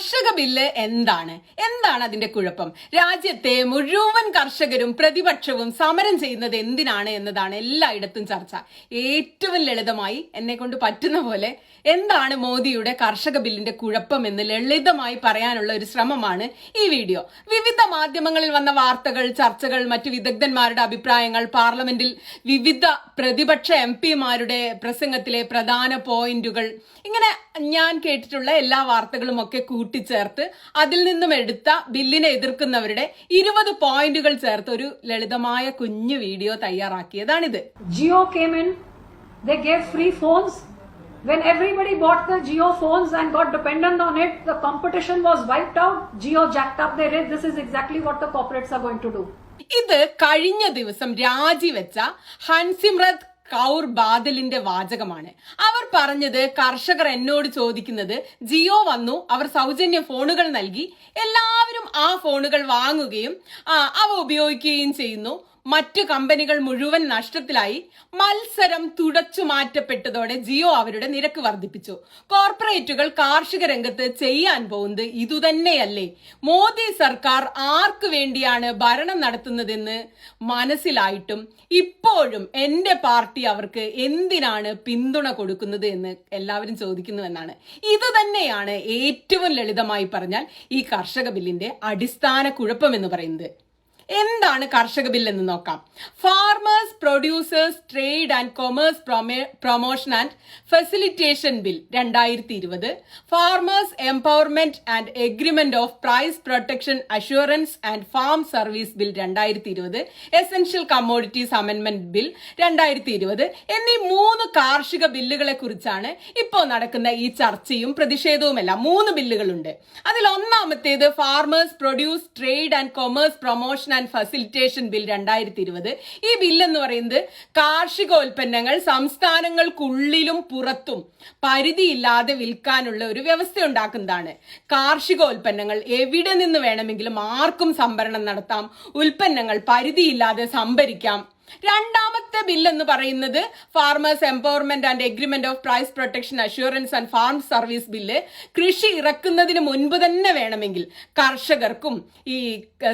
കർഷക ബില്ല് എന്താണ്? എന്താണ് അതിന്റെ കുഴപ്പം? രാജ്യത്തെ മുഴുവൻ കർഷകരും പ്രതിപക്ഷവും സമരം ചെയ്യുന്നത് എന്തിനാണ് എന്നതാണ് എല്ലായിടത്തും ചർച്ച. ഏറ്റവും ലളിതമായി എന്നെ കൊണ്ട് പറ്റുന്ന പോലെ എന്താണ് മോദിയുടെ കർഷക ബില്ലിന്റെ കുഴപ്പം എന്ന് ലളിതമായി പറയാനുള്ള ഒരു ശ്രമമാണ് ഈ വീഡിയോ. വിവിധ മാധ്യമങ്ങളിൽ വന്ന വാർത്തകൾ ചർച്ചകൾ മറ്റു വിദഗ്ധന്മാരുടെ അഭിപ്രായങ്ങൾ പാർലമെന്റിൽ വിവിധ പ്രതിപക്ഷ എം പിമാരുടെ പ്രസംഗത്തിലെ പ്രധാന പോയിന്റുകൾ. ഇങ്ങനെ ഞാൻ കേട്ടിട്ടുള്ള എല്ലാ വാർത്തകളും ഒക്കെ കൂട്ടിച്ചേർത്ത് അതിൽ നിന്നും എടുത്ത ബില്ലിനെ എതിർക്കുന്നവരുടെ ഇരുപത് പോയിന്റുകൾ ചേർത്ത് ഒരു ലളിതമായ കുഞ്ഞു വീഡിയോ തയ്യാറാക്കിയതാണിത് came in, they gave free phones. When everybody bought the Geo phones and got dependent on it, the competition was wiped out. Geo jacked up their rate. This is exactly what the corporates are going to do. ഇത് കഴിഞ്ഞ ദിവസം രാജിവെച്ച ഹൻസിമ്രത് കൗർ ബാദലിന്റെ വാചകമാണ്. അവർ പറഞ്ഞത് കർഷകർ എന്നോട് ചോദിക്കുന്നത് ജിയോ വന്നു അവർ സൗജന്യ ഫോണുകൾ നൽകി എല്ലാവരും ആ ഫോണുകൾ വാങ്ങുകയും അവ ഉപയോഗിക്കുകയും ചെയ്യുന്നു. മറ്റു കമ്പനികൾ മുഴുവൻ നഷ്ടത്തിലായി മത്സരം തുടച്ചു മാറ്റപ്പെട്ടതോടെ ജിയോ അവരുടെ നിരക്ക് വർദ്ധിപ്പിച്ചു. കോർപ്പറേറ്റുകൾ കാർഷിക രംഗത്ത് ചെയ്യാൻ പോകുന്നത് ഇതുതന്നെയല്ലേ? മോദി സർക്കാർ ആർക്കു വേണ്ടിയാണ് ഭരണം നടത്തുന്നതെന്ന് മനസ്സിലായിട്ടും ഇപ്പോഴും എന്റെ പാർട്ടി അവർക്ക് എന്തിനാണ് പിന്തുണ കൊടുക്കുന്നത് എന്ന് എല്ലാവരും ചോദിക്കുന്നുവെന്നാണ്. ഇത് തന്നെയാണ് ഏറ്റവും ലളിതമായി പറഞ്ഞാൽ ഈ കർഷക ബില്ലിന്റെ അടിസ്ഥാന കുഴപ്പമെന്ന് പറയുന്നത്. എന്താണ് കർഷക ബിൽ എന്ന് നോക്കാം. Farmers producers trade and commerce promotion and facilitation bill രണ്ടായിരത്തി ഇരുപത് farmers empowerment and agreement of price protection assurance and farm service bill രണ്ടായിരത്തി ഇരുപത് എസെൻഷ്യൽ കമ്മോഡിറ്റീസ് അമെന്റ്മെന്റ് ബിൽ രണ്ടായിരത്തി ഇരുപത് എന്നീ മൂന്ന് കാർഷിക ബില്ലുകളെ കുറിച്ചാണ് ഇപ്പോൾ നടക്കുന്ന ഈ ചർച്ചയും പ്രതിഷേധവുമെല്ലാം. മൂന്ന് ബില്ലുകളുണ്ട്. അതിൽ ഒന്നാമത്തേത് farmers produce trade and commerce promotion and facilitation bill രണ്ടായിരത്തി ഇരുപത് ഈ ബില്ലെന്ന് പറയുന്നത് കാർഷികോൽപ്പന്നങ്ങൾ സംസ്ഥാനങ്ങൾക്കുള്ളിലും പുറത്തും പരിധിയില്ലാതെ വിൽക്കാനുള്ള ഒരു വ്യവസ്ഥ ഉണ്ടാക്കുന്നതാണ്. കാർഷികോൽപ്പന്നങ്ങൾ എവിടെ നിന്ന് വേണമെങ്കിലും ആർക്കും സംഭരണം നടത്താം. ഉൽപ്പന്നങ്ങൾ പരിധിയില്ലാതെ സംഭരിക്കാം. രണ്ടാമത്തെ ബിൽ എന്ന് പറയുന്നത് farmers empowerment and agreement of price protection assurance and farm service bill കൃഷി ഇറക്കുന്നതിന് മുൻപ് തന്നെ വേണമെങ്കിൽ കർഷകർക്കും ഈ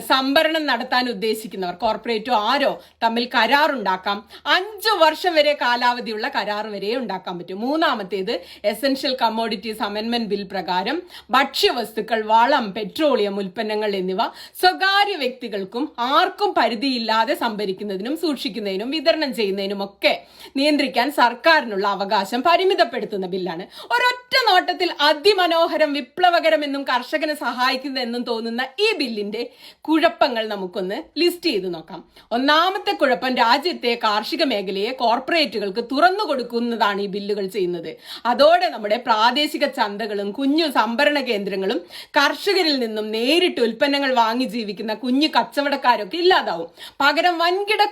സംഭരണം നടത്താൻ ഉദ്ദേശിക്കുന്നവർ കോർപ്പറേറ്റോ ആരോ തമ്മിൽ കരാറുണ്ടാക്കാം അഞ്ചു വർഷം വരെ കാലാവധിയുള്ള കരാർ വരെ ഉണ്ടാക്കാൻ പറ്റും. മൂന്നാമത്തേത് എസെൻഷ്യൽ കമ്മോഡിറ്റീസ് അമെന്റ്മെന്റ് ബിൽ പ്രകാരം ഭക്ഷ്യവസ്തുക്കൾ വളം പെട്രോളിയം ഉൽപ്പന്നങ്ങൾ എന്നിവ സ്വകാര്യ വ്യക്തികൾക്കും ആർക്കും പരിധിയില്ലാതെ സംഭരിക്കുന്നതിനും സൂക്ഷിക്കുന്നതിനും വിതരണം ചെയ്യുന്നതിനും ഒക്കെ നിയന്ത്രിക്കാൻ സർക്കാരിനുള്ള അവകാശം പരിമിതപ്പെടുത്തുന്ന ബില്ലാണ്. ഒരൊറ്റ നോട്ടത്തിൽ അതിമനോഹരം വിപ്ലവകരം എന്നും കർഷകനെ സഹായിക്കുന്നതെന്നും തോന്നുന്ന ഈ ബില്ലിന്റെ കുഴപ്പങ്ങൾ നമുക്കൊന്ന് ലിസ്റ്റ് ചെയ്ത് നോക്കാം. ഒന്നാമത്തെ കുഴപ്പം രാജ്യത്തെ കാർഷിക മേഖലയെ കോർപ്പറേറ്റുകൾക്ക് തുറന്നു കൊടുക്കുന്നതാണ് ഈ ബില്ലുകൾ ചെയ്യുന്നത്. അതോടെ നമ്മുടെ പ്രാദേശിക ചന്തകളും കുഞ്ഞു സംഭരണ കേന്ദ്രങ്ങളും കർഷകരിൽ നിന്നും നേരിട്ട് ഉൽപ്പന്നങ്ങൾ വാങ്ങി ജീവിക്കുന്ന കുഞ്ഞു കച്ചവടക്കാരൊക്കെ ഇല്ലാതാവും. പകരം വൻകിട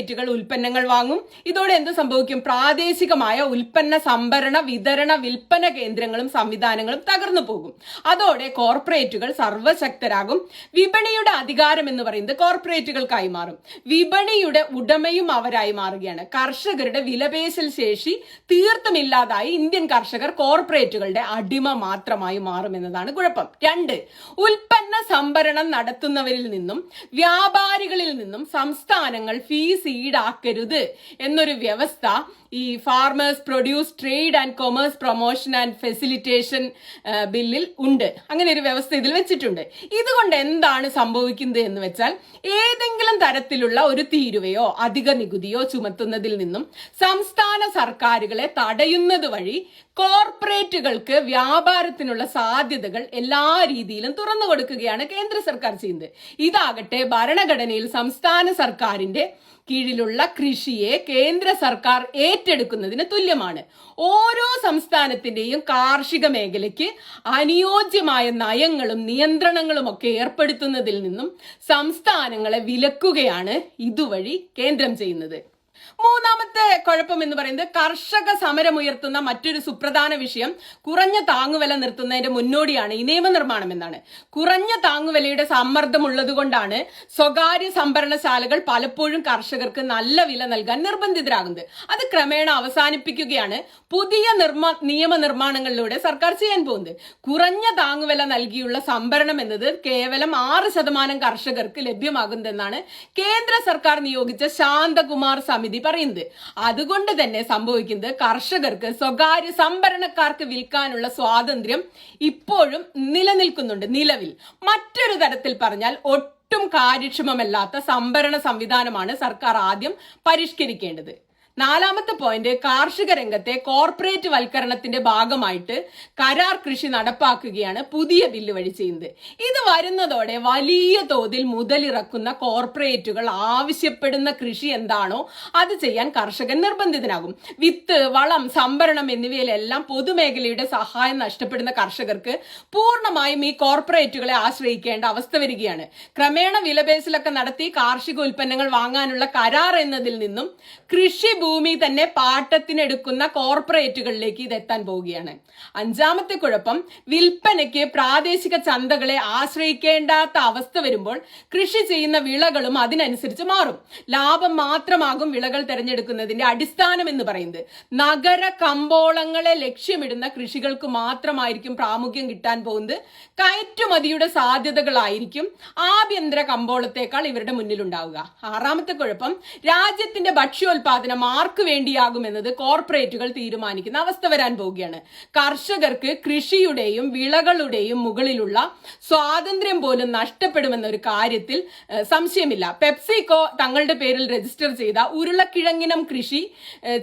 കോർപ്പറേറ്റുകൾ ഉൽപ്പന്നങ്ങൾ വാങ്ങും. ഇതോടെ എന്ത് സംഭവിക്കും? പ്രാദേശികമായ ഉൽപ്പന്ന സംഭരണ വിതരണ വിൽപ്പന കേന്ദ്രങ്ങളും സംവിധാനങ്ങളും തകർന്നു പോകും. അതോടെ കോർപ്പറേറ്റുകൾ സർവശക്തരാകും വിപണിയുടെ അധികാരം എന്ന് പറയുന്നത് കോർപ്പറേറ്റുകൾക്കായി മാറും. വിപണിയുടെ ഉടമയും അവരായി മാറുകയാണ്. കർഷകരുടെ വിലപേശൽ ശേഷി തീർത്തും ഇല്ലാതായി ഇന്ത്യൻ കർഷകർ കോർപ്പറേറ്റുകളുടെ അടിമ മാത്രമായി മാറുമെന്നതാണ് കുഴപ്പം. രണ്ട് ഉൽപ്പന്ന സംഭരണം നടത്തുന്നവരിൽ നിന്നും വ്യാപാരികളിൽ നിന്നും സംസ്ഥാനങ്ങൾ ഫീസ് ഈടാക്കരുത് എന്നൊരു വ്യവസ്ഥ ഈ farmers produce trade and commerce promotion and facilitation ബില്ലിൽ ഉണ്ട്. അങ്ങനെ ഒരു വ്യവസ്ഥ ഇതിൽ വെച്ചിട്ടുണ്ട്. ഇതുകൊണ്ട് എന്താണ് സംഭവിക്കുന്നത് എന്ന് വെച്ചാൽ ഏതെങ്കിലും തരത്തിലുള്ള ഒരു തീരുവയോ അധിക നികുതിയോ ചുമത്തുന്നതിൽ നിന്നും സംസ്ഥാന സർക്കാരുകളെ തടയുന്നത് വഴി കോർപ്പറേറ്റുകൾക്ക് വ്യാപാരത്തിനുള്ള സാധ്യതകൾ എല്ലാ രീതിയിലും തുറന്നു കൊടുക്കുകയാണ് കേന്ദ്ര സർക്കാർ ചെയ്യുന്നത്. ഇതാകട്ടെ ഭരണഘടനയിൽ സംസ്ഥാന സർക്കാരിന്റെ കീഴിലുള്ള കൃഷിയെ കേന്ദ്ര സർക്കാർ ഏറ്റെടുക്കുന്നതിന് തുല്യമാണ്. ഓരോ സംസ്ഥാനത്തിന്റെയും കാർഷിക മേഖലയ്ക്ക് അനുയോജ്യമായ നയങ്ങളും നിയന്ത്രണങ്ങളും ഒക്കെ ഏർപ്പെടുത്തുന്നതിൽ നിന്നും സംസ്ഥാനങ്ങളെ വിലക്കുകയാണ് ഇതുവഴി കേന്ദ്രം ചെയ്യുന്നത്. മൂന്നാമത്തെ കുഴപ്പം എന്ന് പറയുന്നത് കർഷക സമരമുയർത്തുന്ന മറ്റൊരു സുപ്രധാന വിഷയം കുറഞ്ഞ താങ്ങുവില നിർത്തുന്നതിന്റെ മുന്നോടിയാണ് ഈ നിയമനിർമ്മാണം എന്നാണ്. കുറഞ്ഞ താങ്ങുവിലയുടെ സമ്മർദ്ദം ഉള്ളതുകൊണ്ടാണ് സ്വകാര്യ സംഭരണശാലകൾ പലപ്പോഴും കർഷകർക്ക് നല്ല വില നൽകാൻ നിർബന്ധിതരാകുന്നത്. അത് ക്രമേണ അവസാനിപ്പിക്കുകയാണ് പുതിയ നിർമ്മ നിയമനിർമ്മാണങ്ങളിലൂടെ സർക്കാർ ചെയ്യാൻ പോകുന്നത്. കുറഞ്ഞ താങ്ങുവില നൽകിയുള്ള സംഭരണം എന്നത് കേവലം ആറ് ശതമാനം കർഷകർക്ക് ലഭ്യമാകുന്നതെന്നാണ് കേന്ദ്ര സർക്കാർ നിയോഗിച്ച ശാന്തകുമാർ സമിതി പറയുന്നത്. അതുകൊണ്ട് തന്നെ സംഭവിക്കുന്നത് കർഷകർക്ക് സ്വകാര്യ സംഭരണക്കാർക്ക് വിൽക്കാനുള്ള സ്വാതന്ത്ര്യം ഇപ്പോഴും നിലനിൽക്കുന്നുണ്ട് നിലവിൽ. മറ്റൊരു തരത്തിൽ പറഞ്ഞാൽ ഒട്ടും കാര്യക്ഷമമല്ലാത്ത സംഭരണ സംവിധാനമാണ് സർക്കാർ ആദ്യം പരിഷ്കരിക്കേണ്ടത്. നാലാമത്തെ പോയിന്റ് കാർഷിക രംഗത്തെ കോർപ്പറേറ്റ് വൽക്കരണത്തിന്റെ ഭാഗമായിട്ട് കരാർ കൃഷി നടപ്പാക്കുകയാണ് പുതിയ ബില്ല് വഴി ചെയ്യുന്നത്. ഇത് വരുന്നതോടെ വലിയ തോതിൽ മുതലിറക്കുന്ന കോർപ്പറേറ്റുകൾ ആവശ്യപ്പെടുന്ന കൃഷി എന്താണോ അത് ചെയ്യാൻ കർഷകൻ നിർബന്ധിതനാകും. വിത്ത് വളം സംഭരണം എന്നിവയിലെല്ലാം പൊതുമേഖലയുടെ സഹായം നഷ്ടപ്പെടുന്ന കർഷകർക്ക് പൂർണമായും ഈ കോർപ്പറേറ്റുകളെ ആശ്രയിക്കേണ്ട അവസ്ഥ വരികയാണ്. ക്രമേണ വിലപേശലൊക്കെ നടത്തി കാർഷിക ഉൽപ്പന്നങ്ങൾ വാങ്ങാനുള്ള കരാർ എന്നതിൽ നിന്നും കൃഷി ഭൂമി തന്നെ പാട്ടത്തിനെടുക്കുന്ന കോർപ്പറേറ്റുകളിലേക്ക് ഇത് എത്താൻ പോവുകയാണ്. അഞ്ചാമത്തെ കുഴപ്പം വിൽപ്പനയ്ക്ക് പ്രാദേശിക ചന്തകളെ ആശ്രയിക്കേണ്ടാത്ത അവസ്ഥ വരുമ്പോൾ കൃഷി ചെയ്യുന്ന വിളകളും അതിനനുസരിച്ച് മാറും. ലാഭം മാത്രമാകും വിളകൾ തിരഞ്ഞെടുക്കുന്നതിന്റെ അടിസ്ഥാനം എന്ന് പറയുന്നത്. നഗര കമ്പോളങ്ങളെ ലക്ഷ്യമിടുന്ന കൃഷികൾക്ക് മാത്രമായിരിക്കും പ്രാമുഖ്യം കിട്ടാൻ പോകുന്നത്. കയറ്റുമതിയുടെ സാധ്യതകളായിരിക്കും ആഭ്യന്തര കമ്പോളത്തേക്കാൾ ഇവരുടെ മുന്നിലുണ്ടാവുക. ആറാമത്തെ കുഴപ്പം രാജ്യത്തിന്റെ ഭക്ഷ്യോൽപാദനം ആർക്ക് വേണ്ടിയാകുമെന്നത് കോർപ്പറേറ്റുകൾ തീരുമാനിക്കുന്ന അവസ്ഥ വരാൻ പോവുകയാണ്. കർഷകർക്ക് കൃഷിയുടെയും വിളകളുടെയും മുകളിലുള്ള സ്വാതന്ത്ര്യം പോലും നഷ്ടപ്പെടുമെന്ന ഒരു കാര്യത്തിൽ സംശയമില്ല. പെപ്സിക്കോ തങ്ങളുടെ പേരിൽ രജിസ്റ്റർ ചെയ്ത ഉരുളക്കിഴങ്ങിനം കൃഷി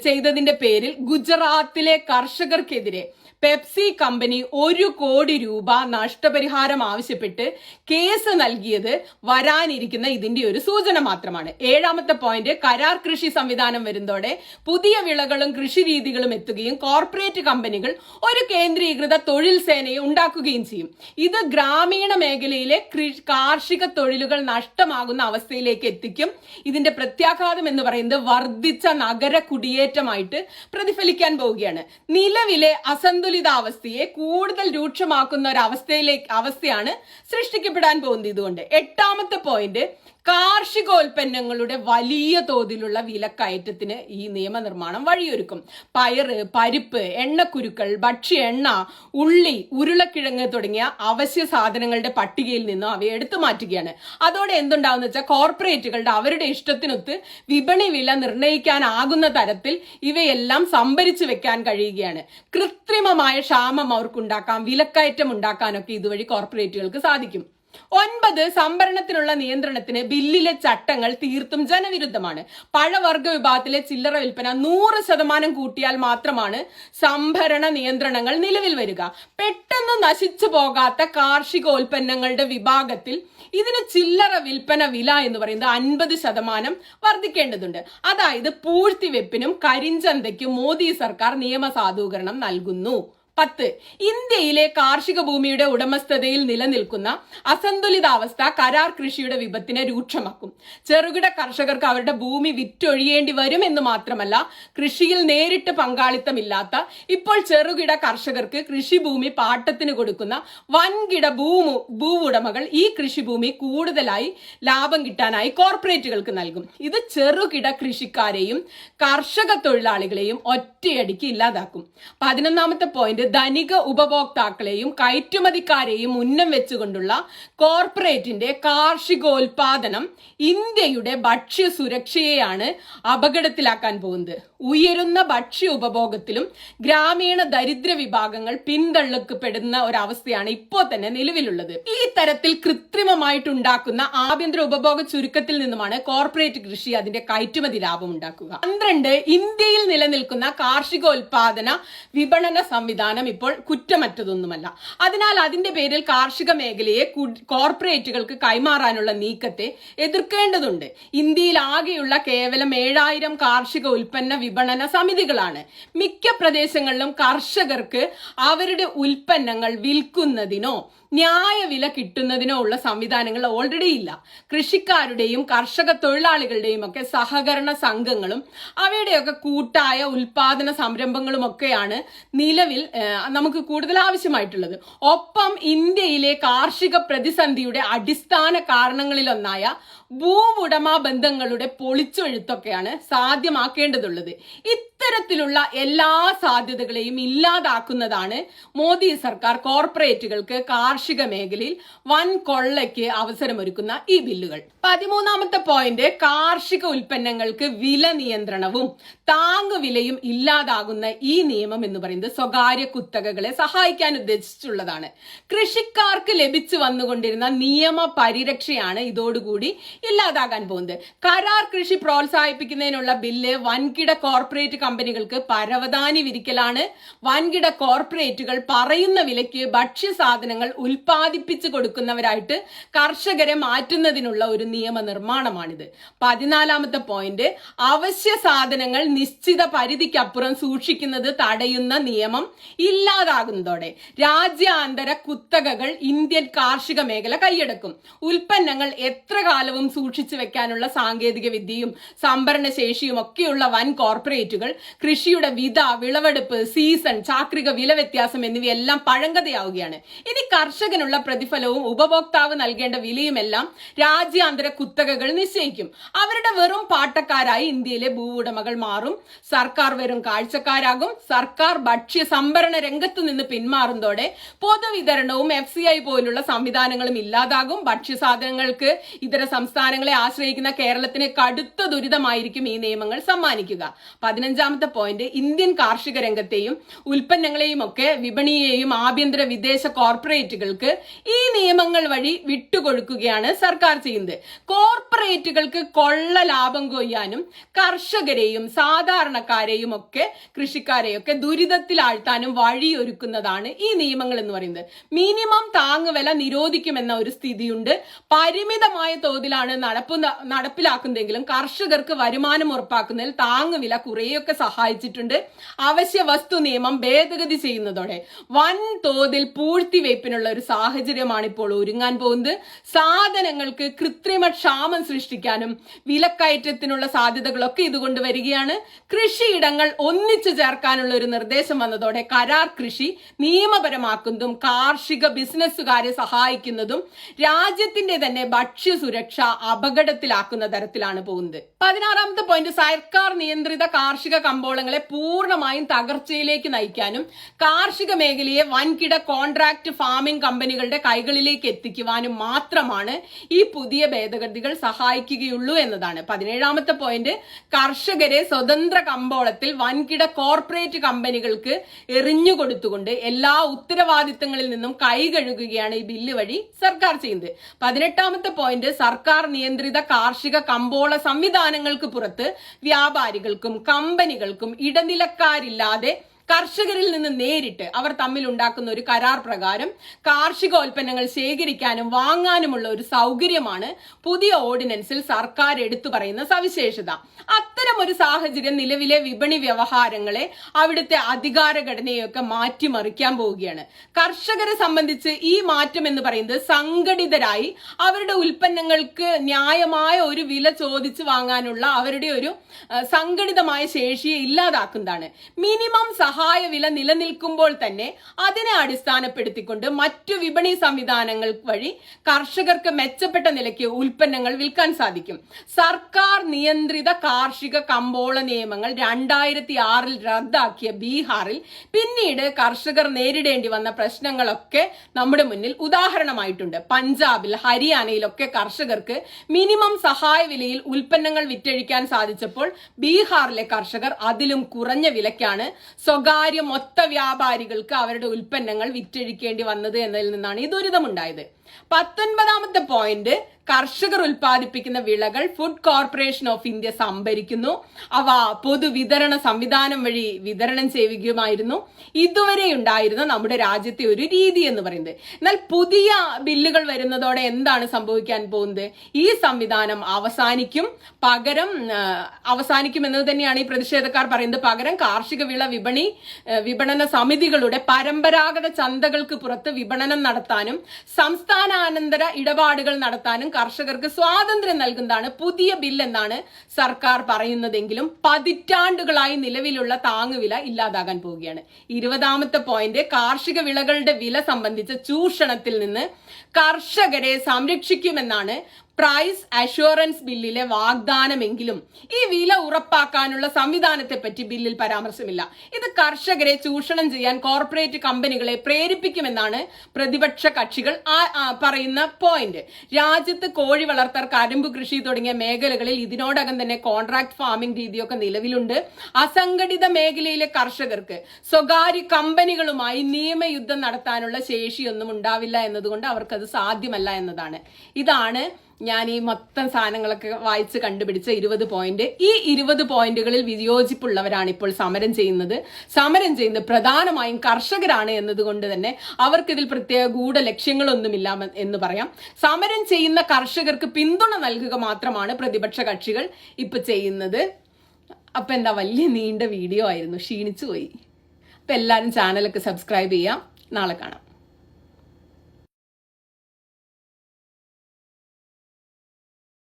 ചെയ്തതിന്റെ പേരിൽ ഗുജറാത്തിലെ കർഷകർക്കെതിരെ പെപ്സി കമ്പനി ഒരു കോടി രൂപ നഷ്ടപരിഹാരം ആവശ്യപ്പെട്ട് കേസ് നൽകിയത് വരാനിരിക്കുന്ന ഇതിന്റെ ഒരു സൂചന മാത്രമാണ്. ഏഴാമത്തെ പോയിന്റ് കരാർ കൃഷി സംവിധാനം വരുന്നതോടെ പുതിയ വിളകളും കൃഷി രീതികളും എത്തുകയും കോർപ്പറേറ്റ് കമ്പനികൾ ഒരു കേന്ദ്രീകൃത തൊഴിൽ സേനയെ ഉണ്ടാക്കുകയും ചെയ്യും. ഇത് ഗ്രാമീണ മേഖലയിലെ കാർഷിക തൊഴിലുകൾ നഷ്ടമാകുന്ന അവസ്ഥയിലേക്ക് എത്തിക്കും. ഇതിന്റെ പ്രത്യാഘാതം എന്ന് പറയുന്നത് വർദ്ധിച്ച നഗര കുടിയേറ്റമായിട്ട് പ്രതിഫലിക്കാൻ പോവുകയാണ്. നിലവിലെ അസന്തുലിതാവസ്ഥയെ കൂടുതൽ രൂക്ഷമാക്കുന്ന ഒരു അവസ്ഥയിലേക്ക് അവസ്ഥയാണ് സൃഷ്ടിക്കപ്പെടാൻ പോകുന്നത് ഇതുകൊണ്ട് എട്ടാമത്തെ പോയിന്റ് കാർഷികോൽപ്പന്നങ്ങളുടെ വലിയ തോതിലുള്ള വിലക്കയറ്റത്തിന് ഈ നിയമനിർമ്മാണം വഴിയൊരുക്കും. പയറ് പരിപ്പ് എണ്ണക്കുരുക്കൾ ഭക്ഷ്യ എണ്ണ ഉള്ളി ഉരുളക്കിഴങ്ങ് തുടങ്ങിയ അവശ്യ സാധനങ്ങളുടെ പട്ടികയിൽ നിന്നും അവയെ എടുത്തു മാറ്റുകയാണ്. അതോടെ എന്തുണ്ടാവുന്ന വെച്ചാൽ കോർപ്പറേറ്റുകളുടെ അവരുടെ ഇഷ്ടത്തിനൊത്ത് വിപണി വില നിർണയിക്കാനാകുന്ന തരത്തിൽ ഇവയെല്ലാം സംഭരിച്ചു വെക്കാൻ കഴിയുകയാണ്. കൃത്രിമമായ ക്ഷാമം അവർക്കുണ്ടാക്കാം വിലക്കയറ്റം ഉണ്ടാക്കാനൊക്കെ ഇതുവഴി കോർപ്പറേറ്റുകൾക്ക് സാധിക്കും. ഒൻപത് സംഭരണത്തിനുള്ള നിയന്ത്രണത്തിന് ബില്ലിലെ ചട്ടങ്ങൾ തീർത്തും ജനവിരുദ്ധമാണ്. പഴവർഗ വിഭാഗത്തിലെ ചില്ലറ വിൽപ്പന നൂറ് ശതമാനം കൂട്ടിയാൽ മാത്രമാണ് സംഭരണ നിയന്ത്രണങ്ങൾ നിലവിൽ വരിക. പെട്ടെന്ന് നശിച്ചു പോകാത്ത കാർഷികോൽപ്പന്നങ്ങളുടെ വിഭാഗത്തിൽ ഇതിന് ചില്ലറ വിൽപ്പന വില എന്ന് പറയുന്നത് അൻപത് ശതമാനം വർദ്ധിക്കേണ്ടതുണ്ട്. അതായത് പൂഴ്ത്തിവെപ്പിനും കരിഞ്ചന്തയ്ക്കും മോദി സർക്കാർ നിയമസാധൂകരണം നൽകുന്നു. പത്ത്. ഇന്ത്യയിലെ കാർഷിക ഭൂമിയുടെ ഉടമസ്ഥതയിൽ നിലനിൽക്കുന്ന അസന്തുലിതാവസ്ഥ കരാർ കൃഷിയുടെ വിപത്തിനെ രൂക്ഷമാക്കും. ചെറുകിട കർഷകർക്ക് അവരുടെ ഭൂമി വിറ്റൊഴിയേണ്ടി വരും എന്ന് മാത്രമല്ല കൃഷിയിൽ നേരിട്ട് പങ്കാളിത്തമില്ലാത്ത ഇപ്പോൾ ചെറുകിട കർഷകർക്ക് കൃഷിഭൂമി പാട്ടത്തിന് കൊടുക്കുന്ന വൻകിട ഭൂമു ഭൂവുടമകൾ ഈ കൃഷിഭൂമി കൂടുതലായി ലാഭം കിട്ടാനായി കോർപ്പറേറ്റുകൾക്ക് നൽകും. ഇത് ചെറുകിട കൃഷിക്കാരെയും കർഷക തൊഴിലാളികളെയും ഒറ്റയടിക്ക് ഇല്ലാതാക്കും. പതിനൊന്നാമത്തെ പോയിന്റ് ധനിക ഉപഭോക്താക്കളെയും കയറ്റുമതിക്കാരെയും ഉന്നം വെച്ചുകൊണ്ടുള്ള കോർപ്പറേറ്റിന്റെ കാർഷികോൽപാദനം ഇന്ത്യയുടെ ഭക്ഷ്യ സുരക്ഷയെയാണ് അപകടത്തിലാക്കാൻ പോകുന്നത്. ഉയരുന്ന ഭക്ഷ്യ ഉപഭോഗത്തിലും ഗ്രാമീണ ദരിദ്ര വിഭാഗങ്ങൾ പിന്തള്ളക്കപ്പെടുന്ന ഒരവസ്ഥയാണ് ഇപ്പോൾ തന്നെ നിലവിലുള്ളത്. ഈ തരത്തിൽ കൃത്രിമമായിട്ടുണ്ടാക്കുന്ന ആഭ്യന്തര ഉപഭോഗ ചുരുക്കത്തിൽ നിന്നുമാണ് കോർപ്പറേറ്റ് കൃഷി അതിന്റെ കയറ്റുമതി ലാഭം ഉണ്ടാക്കുക പന്ത്രണ്ട് ഇന്ത്യയിൽ നിലനിൽക്കുന്ന കാർഷികോൽപാദന വിപണന സംവിധാനം തീരുമാനം ഇപ്പോൾ കുറ്റമറ്റതൊന്നുമല്ല. അതിനാൽ അതിന്റെ പേരിൽ കാർഷിക മേഖലയെ കോർപ്പറേറ്റുകൾക്ക് കൈമാറാനുള്ള നീക്കത്തെ എതിർക്കേണ്ടതുണ്ട്. ഇന്ത്യയിൽ ആകെയുള്ള കേവലം ഏഴായിരം കാർഷിക ഉൽപ്പന്ന വിപണന സമിതികളാണ്. മിക്ക പ്രദേശങ്ങളിലും കർഷകർക്ക് അവരുടെ ഉൽപ്പന്നങ്ങൾ വിൽക്കുന്നതിനോ ന്യായവില കിട്ടുന്നതിനോ ഉള്ള സംവിധാനങ്ങൾ ഓൾറെഡി ഇല്ല. കൃഷിക്കാരുടെയും കർഷക തൊഴിലാളികളുടെയും ഒക്കെ സഹകരണ സംഘങ്ങളും അവയുടെയൊക്കെ കൂട്ടായ ഉൽപാദന സംരംഭങ്ങളും ഒക്കെയാണ് നിലവിൽ നമുക്ക് കൂടുതൽ ആവശ്യമായിട്ടുള്ളത്. ഒപ്പം ഇന്ത്യയിലെ കാർഷിക പ്രതിസന്ധിയുടെ അടിസ്ഥാന കാരണങ്ങളിലൊന്നായ ഭൂവുടമ ബന്ധങ്ങളുടെ പൊളിച്ചൊഴുത്തൊക്കെയാണ് സാധ്യമാക്കേണ്ടതുള്ളത്. ഇത്തരത്തിലുള്ള എല്ലാ സാധ്യതകളെയും ഇല്ലാതാക്കുന്നതാണ് മോദി സർക്കാർ കോർപ്പറേറ്റുകൾക്ക് കാർഷിക മേഖലയിൽ വൻ കൊള്ളയ്ക്ക് അവസരമൊരുക്കുന്ന ഈ ബില്ലുകൾ. പതിമൂന്നാമത്തെ പോയിന്റ് കാർഷിക ഉൽപ്പന്നങ്ങൾക്ക് വില നിയന്ത്രണവും താങ്ങുവിലയും ഇല്ലാതാകുന്ന ഈ നിയമം എന്ന് പറയുന്നത് സ്വകാര്യ കുത്തകകളെ സഹായിക്കാൻ ഉദ്ദേശിച്ചുള്ളതാണ്. കൃഷിക്കാർക്ക് ലഭിച്ചു വന്നുകൊണ്ടിരുന്ന നിയമ പരിരക്ഷയാണ് ഇതോടുകൂടി ഇല്ലാതാകാൻ പോകുന്നത്. കരാർ കൃഷി പ്രോത്സാഹിപ്പിക്കുന്നതിനുള്ള ബില്ല് വൻകിട കോർപ്പറേറ്റ് കമ്പനികൾക്ക് പരവതാനി വിരിക്കലാണ്. വൻകിട കോർപ്പറേറ്റുകൾ പറയുന്ന വിലയ്ക്ക് ഭക്ഷ്യസാധനങ്ങൾ ഉൽപ്പാദിപ്പിച്ചു കൊടുക്കുന്നവരായിട്ട് കർഷകരെ മാറ്റുന്നതിനുള്ള ഒരു നിയമനിർമ്മാണമാണിത്. പതിനാലാമത്തെ പോയിന്റ് അവശ്യ സാധനങ്ങൾ നിശ്ചിത പരിധിക്കപ്പുറം സൂക്ഷിക്കുന്നത് തടയുന്ന നിയമം ഇല്ലാതാകുന്നതോടെ രാജ്യാന്തര കുത്തകകൾ ഇന്ത്യൻ കാർഷിക മേഖല കൈയടക്കും. ഉൽപ്പന്നങ്ങൾ എത്ര കാലവും സൂക്ഷിച്ചു വെക്കാനുള്ള സാങ്കേതിക വിദ്യയും സംഭരണ ശേഷിയും ഒക്കെയുള്ള വൻ കോർപ്പറേറ്റുകൾ കൃഷിയുടെ വിത വിളവെടുപ്പ് സീസൺ ചാക്രിക വില വ്യത്യാസം എന്നിവയെല്ലാം പഴങ്കതയാവുകയാണ് ഇനി കർഷകനുള്ള പ്രതിഫലവും ഉപഭോക്താവ് നൽകേണ്ട വിലയുമെല്ലാം രാജ്യാന്തര കുത്തകകൾ നിശ്ചയിക്കും. അവരുടെ വെറും പാട്ടക്കാരായി ഇന്ത്യയിലെ ഭൂവുടമകൾ മാറും. സർക്കാർ വെറും കാഴ്ചക്കാരാകും. സർക്കാർ ഭക്ഷ്യ സംഭരണ രംഗത്തു നിന്ന് പിന്മാറുന്നതോടെ പൊതുവിതരണവും എഫ് സി ഐ പോലുള്ള സംവിധാനങ്ങളും ഇല്ലാതാകും. ഭക്ഷ്യസാധനങ്ങൾക്ക് ഇതര സംസ്ഥാനങ്ങളെ ആശ്രയിക്കുന്ന കേരളത്തിന് കടുത്ത ദുരിതമായിരിക്കും ഈ നിയമങ്ങൾ സമ്മാനിക്കുക. പതിനഞ്ചാമത്തെ പോയിന്റ് ഇന്ത്യൻ കാർഷിക രംഗത്തെയും ഉൽപ്പന്നങ്ങളെയും ഒക്കെ വിപണിയെയും ആഭ്യന്തര വിദേശ കോർപ്പറേറ്റുകൾക്ക് ഈ നിയമങ്ങൾ വഴി വിട്ടുകൊടുക്കുകയാണ് സർക്കാർ ചെയ്യുന്നത്. കോർപ്പറേറ്റുകൾക്ക് കൊള്ള ലാഭം കൊയ്യാനും കർഷകരെയും സാധാരണക്കാരെയും ഒക്കെ കൃഷിക്കാരെയൊക്കെ ദുരിതത്തിലാഴ്ത്താനും വഴിയൊരുക്കുന്നതാണ് ഈ നിയമങ്ങൾ എന്ന് പറയുന്നത്. മിനിമം താങ്ങുവില നിരോധിക്കുമെന്ന ഒരു സ്ഥിതിയുണ്ട്. പരിമിതമായ തോതിലാണ് നടപ്പ് നടപ്പിലാക്കുന്നതെങ്കിലും കർഷകർക്ക് വരുമാനം ഉറപ്പാക്കുന്നതിൽ താങ്ങുവില കുറേയൊക്കെ സഹായിച്ചിട്ടുണ്ട്. അവശ്യ വസ്തു നിയമം ഭേദഗതി ചെയ്യുന്നതോടെ വൻ തോതിൽ പൂഴ്ത്തിവയ്പ്പിനുള്ള ഒരു സാഹചര്യമാണ് ഇപ്പോൾ ഒരുങ്ങാൻ പോകുന്നത്. സാധനങ്ങൾക്ക് കൃത്രിമ ക്ഷാമം സൃഷ്ടിക്കാനും വിലക്കയറ്റത്തിനുള്ള സാധ്യതകളൊക്കെ ഇതുകൊണ്ട് വരികയാണ്. കൃഷിയിടങ്ങൾ ഒന്നിച്ചു ചേർക്കാനുള്ള ഒരു നിർദ്ദേശം വന്നതോടെ കരാർ കൃഷി നിയമപരമാക്കുന്നതും കാർഷിക ബിസിനസ്സുകാരെ സഹായിക്കുന്നതും രാജ്യത്തിന്റെ തന്നെ ഭക്ഷ്യസുരക്ഷ അപകടത്തിലാക്കുന്ന തരത്തിലാണ് പോകുന്നത്. പതിനാറാമത്തെ പോയിന്റ് സർക്കാർ നിയന്ത്രിത കാർഷിക കമ്പോളങ്ങളെ പൂർണമായും തകർച്ചയിലേക്ക് നയിക്കാനും കാർഷിക മേഖലയെ വൻകിട കോൺട്രാക്ട് ഫാമിംഗ് കമ്പനികളുടെ കൈകളിലേക്ക് എത്തിക്കുവാനും മാത്രമാണ് ഈ പുതിയ ഭേദഗതികൾ സഹായിക്കുകയുള്ളൂ എന്നതാണ്. പതിനേഴാമത്തെ പോയിന്റ് കർഷകരെ സ്വതന്ത്ര കമ്പോളത്തിൽ വൻകിട കോർപ്പറേറ്റ് കമ്പനികൾക്ക് എറിഞ്ഞുകൊടുത്തുകൊണ്ട് എല്ലാ ഉത്തരവാദിത്തങ്ങളിൽ നിന്നും കൈകഴുകുകയാണ് ഈ ബില്ല് വഴി സർക്കാർ ചെയ്യുന്നത്. പതിനെട്ടാമത്തെ പോയിന്റ് സർക്കാർ നിയന്ത്രിത കാർഷിക കമ്പോള സംവിധാനങ്ങൾക്ക് പുറത്ത് വ്യാപാരികൾക്കും കമ്പനികൾക്കും ഇടനിലക്കാരില്ലാതെ കർഷകരിൽ നിന്ന് നേരിട്ട് അവർ തമ്മിൽ ഉണ്ടാക്കുന്ന ഒരു കരാർ പ്രകാരം കാർഷികോൽപ്പന്നങ്ങൾ ശേഖരിക്കാനും വാങ്ങാനുമുള്ള ഒരു സൗകര്യമാണ് പുതിയ ഓർഡിനൻസിൽ സർക്കാർ എടുത്തു പറയുന്ന സവിശേഷത. അത്തരം ഒരു സാഹചര്യം നിലവിലെ വിപണി വ്യവഹാരങ്ങളെ അവിടുത്തെ അധികാര ഘടനയൊക്കെ മാറ്റിമറിക്കാൻ പോവുകയാണ്. കർഷകരെ സംബന്ധിച്ച് ഈ മാറ്റം എന്ന് പറയുന്നത് സംഘടിതരായി അവരുടെ ഉൽപ്പന്നങ്ങൾക്ക് ന്യായമായ ഒരു വില ചോദിച്ചു വാങ്ങാനുള്ള അവരുടെ ഒരു സംഘടിതമായ ശേഷിയെ ഇല്ലാതാക്കുന്നതാണ്. മിനിമം സഹായ വില നിലനിൽക്കുമ്പോൾ തന്നെ അതിനെ അടിസ്ഥാനപ്പെടുത്തിക്കൊണ്ട് മറ്റു വിപണി സംവിധാനങ്ങൾ വഴി കർഷകർക്ക് മെച്ചപ്പെട്ട നിലയ്ക്ക് ഉൽപ്പന്നങ്ങൾ വിൽക്കാൻ സാധിക്കും. സർക്കാർ നിയന്ത്രിത കാർഷിക കമ്പോള നിയമങ്ങൾ രണ്ടായിരത്തി ആറിൽ റദ്ദാക്കിയ ബീഹാറിൽ പിന്നീട് കർഷകർ നേരിടേണ്ടി വന്ന പ്രശ്നങ്ങളൊക്കെ നമ്മുടെ മുന്നിൽ ഉദാഹരണമായിട്ടുണ്ട്. പഞ്ചാബിൽ ഹരിയാനയിലൊക്കെ കർഷകർക്ക് മിനിമം സഹായ വിലയിൽ ഉൽപ്പന്നങ്ങൾ വിറ്റഴിക്കാൻ സാധിച്ചപ്പോൾ ബീഹാറിലെ കർഷകർ അതിലും കുറഞ്ഞ വിലയ്ക്കാണ് സ്വകാര്യ മൊത്ത വ്യാപാരികൾക്ക് അവരുടെ ഉൽപ്പന്നങ്ങൾ വിറ്റഴിക്കേണ്ടി വന്നത് എന്നതിൽ നിന്നാണ് ഈ ദുരിതമുണ്ടായത്. പത്തൊൻപതാമത്തെ പോയിന്റ് കർഷകർ ഉൽപ്പാദിപ്പിക്കുന്ന വിളകൾ ഫുഡ് കോർപ്പറേഷൻ ഓഫ് ഇന്ത്യ സംഭരിക്കുന്നു. അവ പൊതുവിതരണ സംവിധാനം വഴി വിതരണം ചെയ്യുകയുമായിരുന്നു. ഇതുവരെ ഉണ്ടായിരുന്ന നമ്മുടെ രാജ്യത്തെ ഒരു രീതി എന്ന് പറയുന്നത്. എന്നാൽ പുതിയ ബില്ലുകൾ വരുന്നതോടെ എന്താണ് സംഭവിക്കാൻ പോകുന്നത്? ഈ സംവിധാനം അവസാനിക്കും. പകരം അവസാനിക്കും എന്നത് തന്നെയാണ് ഈ പ്രതിഷേധക്കാർ പറയുന്നത്. പകരം കാർഷിക വിള വിപണി വിപണന സമിതികളുടെ പരമ്പരാഗത ചന്തകൾക്ക് പുറത്ത് വിപണനം നടത്താനും സംസ്ഥാനാനന്തര ഇടപാടുകൾ നടത്താനും കർഷകർക്ക് സ്വാതന്ത്ര്യം നൽകുന്നതാണ് പുതിയ ബിൽ എന്നാണ് സർക്കാർ പറയുന്നതെങ്കിലും പതിറ്റാണ്ടുകളായി നിലവിലുള്ള താങ്ങുവില ഇല്ലാതാകാൻ പോവുകയാണ്. ഇരുപതാമത്തെ പോയിന്റ് കാർഷിക വിളകളുടെ വില സംബന്ധിച്ച ചൂഷണത്തിൽ നിന്ന് കർഷകരെ സംരക്ഷിക്കുമെന്നാണ് പ്രൈസ് അഷുറൻസ് ബില്ലിലെ വാഗ്ദാനമെങ്കിലും ഈ വില ഉറപ്പാക്കാനുള്ള സംവിധാനത്തെ പറ്റി ബില്ലിൽ പരാമർശമില്ല. ഇത് കർഷകരെ ചൂഷണം ചെയ്യാൻ കോർപ്പറേറ്റ് കമ്പനികളെ പ്രേരിപ്പിക്കുമെന്നാണ് പ്രതിപക്ഷ കക്ഷികൾ പറയുന്ന പോയിന്റ് രാജ്യത്ത് കോഴി വളർത്തൽ കരിമ്പ് കൃഷി തുടങ്ങിയ മേഖലകളിൽ ഇതിനോടകം തന്നെ കോൺട്രാക്ട് ഫാമിംഗ് രീതിയൊക്കെ നിലവിലുണ്ട്. അസംഘടിത മേഖലയിലെ കർഷകർക്ക് സ്വകാര്യ കമ്പനികളുമായി നിയമയുദ്ധം നടത്താനുള്ള ശേഷിയൊന്നും ഉണ്ടാവില്ല എന്നതുകൊണ്ട് അവർക്കത് സാധ്യമല്ല എന്നതാണ്. ഇതാണ് ഞാൻ ഈ മൊത്തം സാധനങ്ങളൊക്കെ വായിച്ച് കണ്ടുപിടിച്ച ഇരുപത് പോയിന്റ് ഈ ഇരുപത് പോയിന്റുകളിൽ വിയോജിപ്പുള്ളവരാണ് ഇപ്പോൾ സമരം ചെയ്യുന്നത്. സമരം ചെയ്യുന്നത് പ്രധാനമായും കർഷകരാണ് എന്നതുകൊണ്ട് തന്നെ അവർക്കിതിൽ പ്രത്യേക ഗൂഢ ലക്ഷ്യങ്ങളൊന്നുമില്ല എന്ന് പറയാം. സമരം ചെയ്യുന്ന കർഷകർക്ക് പിന്തുണ നൽകുക മാത്രമാണ് പ്രതിപക്ഷ കക്ഷികൾ ഇപ്പൊ ചെയ്യുന്നത്. അപ്പൊ എന്താ വലിയ നീണ്ട വീഡിയോ ആയിരുന്നു. ക്ഷീണിച്ചു പോയി. അപ്പൊ എല്ലാവരും ചാനലൊക്കെ സബ്സ്ക്രൈബ് ചെയ്യാം. നാളെ കാണാം.